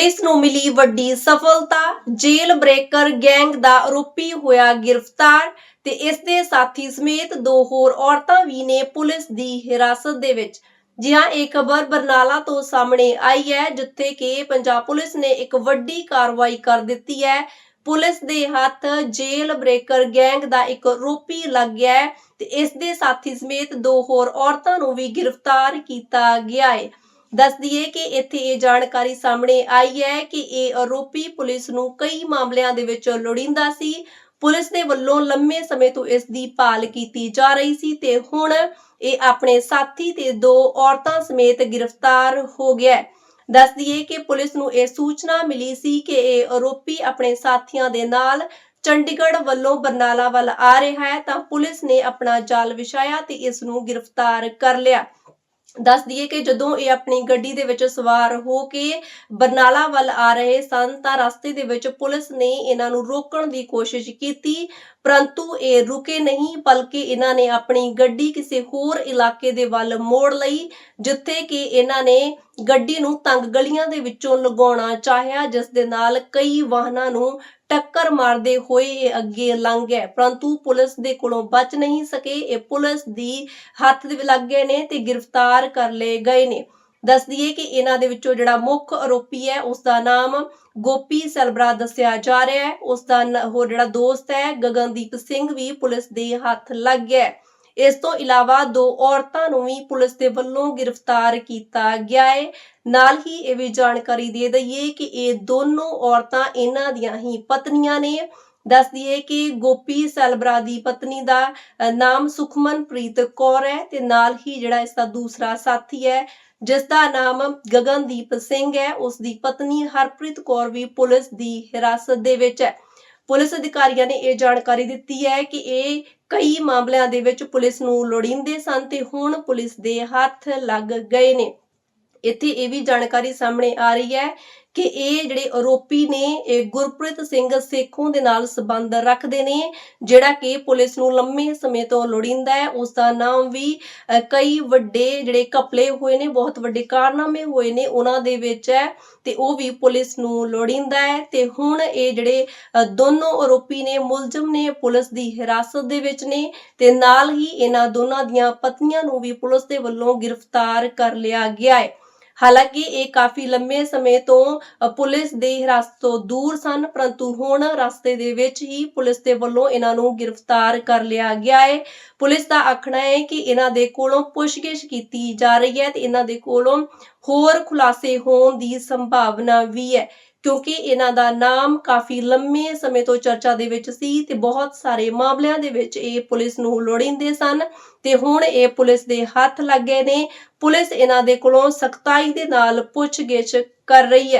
Police ਨੂੰ ਮਿਲੀ ਵੱਡੀ ਸਫਲਤਾ। ਜੇਲ ਬ੍ਰੇਕਰ ਗੈਂਗ ਦਾ ਆਰੋਪੀ ਹੋਇਆ ਗ੍ਰਿਫਤਾਰ ਤੇ ਇਸ ਦੇ ਸਾਥੀ ਸਮੇਤ ਦੋ ਹੋਰ ਔਰਤਾਂ ਵੀ ਨੇ ਪੁਲਿਸ ਦੀ ਹਿਰਾਸਤ ਦੇ ਵਿੱਚ। ਜੀ ਹਾਂ ਇਹ ਖਬਰ ਬਰਨਾਲਾ ਤੋਂ ਸਾਹਮਣੇ ਆਈ ਹੈ, ਜਿੱਥੇ ਕਿ ਪੰਜਾਬ ਪੁਲਿਸ ਨੇ ਇੱਕ ਵੱਡੀ ਕਾਰਵਾਈ ਕਰ ਦਿੱਤੀ ਹੈ। ਪੁਲਿਸ ਦੇ ਹੱਥ ਜੇਲ ਬ੍ਰੇਕਰ ਗੈਂਗ ਦਾ ਇੱਕ ਆਰੋਪੀ ਲੱਗ ਗਿਆ ਤੇ ਇਸ ਦੇ ਸਾਥੀ ਸਮੇਤ ਦੋ ਹੋਰ ਔਰਤਾਂ ਨੂੰ ਵੀ ਗ੍ਰਿਫਤਾਰ ਕੀਤਾ ਗਿਆ ਹੈ। ਦੱਸ ਦਈਏ ਕਿ ਇੱਥੇ ਇਹ ਜਾਣਕਾਰੀ ਸਾਹਮਣੇ ਆਈ ਹੈ ਕਿ ਇਹ ਆਰੋਪੀ ਪੁਲਿਸ ਨੂੰ ਕਈ ਮਾਮਲਿਆਂ ਦੇ ਵਿੱਚ ਲੋੜੀਂਦਾ ਸੀ। ਪੁਲਿਸ ਦੇ ਵੱਲੋਂ ਲੰਮੇ ਸਮੇਂ ਤੋਂ ਇਸ ਦੀ ਭਾਲ ਕੀਤੀ ਜਾ ਰਹੀ ਸੀ ਤੇ ਹੁਣ ਇਹ ਆਪਣੇ ਸਾਥੀ ਤੇ ਦੋ ਔਰਤਾਂ ਸਮੇਤ ਗ੍ਰਿਫਤਾਰ ਹੋ ਗਿਆ ਹੈ। ਦੱਸ ਦਈਏ ਕਿ ਪੁਲਿਸ ਨੂੰ ਇਹ ਸੂਚਨਾ ਮਿਲੀ ਸੀ ਕਿ ਇਹ ਆਰੋਪੀ ਆਪਣੇ ਸਾਥੀਆਂ ਦੇ ਨਾਲ ਚੰਡੀਗੜ੍ਹ ਵੱਲੋਂ ਬਰਨਾਲਾ ਵੱਲ ਆ ਰਿਹਾ ਹੈ ਤਾਂ ਪੁਲਿਸ ਨੇ ਆਪਣਾ ਜਾਲ ਵਿਛਾਇਆ ਤੇ ਇਸ ਨੂੰ ਗ੍ਰਿਫਤਾਰ ਕਰ ਲਿਆ। ਦੱਸ ਦਈਏ ਕਿ ਜਦੋਂ ਇਹ ਆਪਣੀ ਗੱਡੀ ਦੇ ਵਿੱਚ ਸਵਾਰ ਹੋ ਕੇ ਬਰਨਾਲਾ ਵੱਲ ਆ ਰਹੇ ਸਨ ਤਾਂ ਰਸਤੇ ਦੇ ਵਿੱਚ ਪੁਲਿਸ ਨੇ ਇਹਨਾਂ ਨੂੰ ਰੋਕਣ ਦੀ ਕੋਸ਼ਿਸ਼ ਕੀਤੀ, ਪਰੰਤੂ ਇਹ ਰੁਕੇ ਨਹੀਂ, ਬਲਕਿ ਇਹਨਾਂ ਨੇ ਆਪਣੀ ਗੱਡੀ ਕਿਸੇ ਹੋਰ ਇਲਾਕੇ ਦੇ ਵੱਲ ਮੋੜ ਲਈ, ਜਿੱਥੇ ਕਿ ਇਹਨਾਂ ਨੇ ਗੱਡੀ ਨੂੰ ਤੰਗ ਗਲੀਆਂ ਦੇ ਵਿੱਚੋਂ ਲਗਾਉਣਾ ਚਾਹਿਆ, ਜਿਸ ਦੇ ਨਾਲ ਕਈ ਵਾਹਨਾਂ ਨੂੰ ਟੱਕਰ ਮਾਰਦੇ ਹੋਏ ਇਹ ਅੱਗੇ ਲੰਘ ਗਏ। ਪਰੰਤੂ ਪੁਲਿਸ ਦੇ ਕੋਲੋਂ ਬਚ ਨਹੀਂ ਸਕੇ। ਇਹ ਪੁਲਿਸ ਦੀ ਹੱਥ ਦੇ ਲੱਗ ਗਏ ਨੇ ਤੇ ਗ੍ਰਿਫਤਾਰ ਕਰ ਲਏ ਗਏ ਨੇ। ਦੱਸ ਦਈਏ ਕਿ ਇਹਨਾਂ ਦੇ ਵਿੱਚੋਂ ਜਿਹੜਾ ਮੁੱਖ ਆਰੋਪੀ ਹੈ ਉਸ ਦਾ ਨਾਮ ਗੋਪੀ ਸਰਬਰਾ ਦੱਸਿਆ ਜਾ ਰਿਹਾ ਹੈ। ਉਸ ਦਾ ਹੋਰ ਜਿਹੜਾ ਦੋਸਤ ਹੈ, ਗਗਨਦੀਪ ਸਿੰਘ ਵੀ ਪੁਲਿਸ ਦੇ ਹੱਥ ਲੱਗ ਗਿਆ ਇਸ ਤੋਂ ਇਲਾਵਾ ਦੋ ਔਰਤਾਂ ਨੂੰ ਵੀ ਪੁਲਿਸ ਦੇ ਵੱਲੋਂ ਗ੍ਰਿਫਤਾਰ ਕੀਤਾ ਗਿਆ ਹੈ ਨਾਲ ਹੀ ਇਹ ਵੀ ਜਾਣਕਾਰੀ ਦੇ ਦਈਏ ਕਿ ਇਹ ਦੋਨੋਂ ਔਰਤਾਂ ਇਹਨਾਂ ਦੀਆਂ ਹੀ ਪਤਨੀਆਂ ਨੇ। ਦੱਸ ਦਈਏ ਕਿ ਗੋਪੀ ਸੈਲਬਰਾ ਦੀ ਪਤਨੀ ਦਾ ਨਾਮ ਸੁਖਮਨਪ੍ਰੀਤ ਕੌਰ ਹੈ ਤੇ ਨਾਲ ਹੀ ਜਿਹੜਾ ਇਸ ਦਾ ਦੂਸਰਾ ਸਾਥੀ ਹੈ, ਜਿਸ ਦਾ ਨਾਮ ਗਗਨਦੀਪ ਸਿੰਘ ਹੈ, ਉਸ ਦੀ ਪਤਨੀ ਹਰਪ੍ਰੀਤ ਕੌਰ ਵੀ ਪੁਲਿਸ ਦੀ ਹਿਰਾਸਤ ਦੇ ਵਿੱਚ ਹੈ। ਪੁਲਿਸ ਅਧਿਕਾਰੀਆਂ ਨੇ ਇਹ ਜਾਣਕਾਰੀ ਦਿੱਤੀ ਹੈ ਕਿ ਇਹ ਕਈ ਮਾਮਲਿਆਂ ਦੇ ਵਿੱਚ ਪੁਲਿਸ ਨੂੰ ਲੋੜੀਂਦੇ ਸਨ ਤੇ ਹੁਣ ਪੁਲਿਸ ਦੇ ਹੱਥ ਲੱਗ ਗਏ ਨੇ। ਇੱਥੇ ਇਹ ਵੀ ਜਾਣਕਾਰੀ ਸਾਹਮਣੇ ਆ ਰਹੀ ਹੈ ਕਿ ਇਹ ਜਿਹੜੇ ਆਰੋਪੀ ਨੇ ਇਹ ਗੁਰਪ੍ਰੀਤ ਸਿੰਘ ਸੇਖੋਂ ਦੇ ਨਾਲ ਸੰਬੰਧ ਰੱਖਦੇ ਨੇ ਜਿਹੜਾ ਕਿ ਪੁਲਿਸ ਨੂੰ ਲੰਮੇ ਸਮੇਂ ਤੋਂ ਲੋੜੀਂਦਾ ਹੈ। ਉਸ ਦਾ ਨਾਮ ਵੀ ਕਈ ਵੱਡੇ ਜਿਹੜੇ ਕਪਲੇ ਹੋਏ ਨੇ ਬਹੁਤ ਵੱਡੇ ਕਾਰਨਾਮੇ ਹੋਏ ਨੇ ਉਹਨਾਂ ਦੇ ਵਿੱਚ ਹੈ ਤੇ ਉਹ ਵੀ ਪੁਲਿਸ ਨੂੰ ਲੋੜੀਂਦਾ ਹੈ। ਤੇ ਹੁਣ ਇਹ ਜਿਹੜੇ ਅ, ਦੋਨੋਂ ਆਰੋਪੀ ਨੇ ਮੁਲਜ਼ਮ ਨੇ ਪੁਲਿਸ ਦੀ ਹਿਰਾਸਤ ਦੇ ਵਿੱਚ ਨੇ ਤੇ ਨਾਲ ਹੀ ਇਹਨਾਂ ਦੋਨਾਂ ਦੀਆਂ ਪਤਨੀਆਂ ਨੂੰ ਵੀ ਪੁਲਿਸ ਦੇ ਵੱਲੋਂ ਗ੍ਰਿਫਤਾਰ ਕਰ ਲਿਆ ਗਿਆ ਹੈ। ਹਾਲਾਂਕਿ ਇਹ ਕਾਫੀ ਲੰਮੇ ਸਮੇਂ ਤੋਂ ਪੁਲਿਸ ਦੇ ਹਿਰਾਸਤ ਤੋਂ ਦੂਰ ਸਨ, ਪਰੰਤੂ ਹੁਣ ਰਸਤੇ ਦੇ ਵਿੱਚ ਹੀ ਪੁਲਿਸ ਦੇ ਵੱਲੋਂ ਇਹਨਾਂ ਨੂੰ ਗ੍ਰਿਫਤਾਰ ਕਰ ਲਿਆ ਗਿਆ ਹੈ। ਪੁਲਿਸ ਦਾ ਆਖਣਾ ਹੈ ਕਿ ਇਹਨਾਂ ਦੇ ਕੋਲੋਂ ਪੁੱਛਗਿੱਛ ਕੀਤੀ ਜਾ ਰਹੀ ਹੈ ਤੇ ਇਹਨਾਂ ਦੇ ਕੋਲੋਂ ਹੋਰ ਖੁਲਾਸੇ ਹੋਣ ਦੀ ਸੰਭਾਵਨਾ ਵੀ ਹੈ। ਕਿਉਂਕਿ ਇਹਨਾਂ ਦਾ ਨਾਮ ਕਾਫੀ ਲੰਮੇ ਸਮੇਂ ਤੋਂ ਚਰਚਾ ਦੇ ਵਿੱਚ ਸੀ ਤੇ ਬਹੁਤ ਸਾਰੇ ਮਾਮਲਿਆਂ ਦੇ ਵਿੱਚ ਇਹ ਪੁਲਿਸ ਨੂੰ ਲੋੜੀਂਦੇ ਸਨ ਤੇ ਹੁਣ ਇਹ ਪੁਲਿਸ ਦੇ ਹੱਥ ਲੱਗ ਗਏ ਨੇ। ਪੁਲਿਸ ਇਹਨਾਂ ਦੇ ਕੋਲੋਂ ਸਖਤਾਈ ਦੇ ਨਾਲ ਪੁੱਛਗਿੱਛ ਕਰ ਰਹੀ ਹੈ।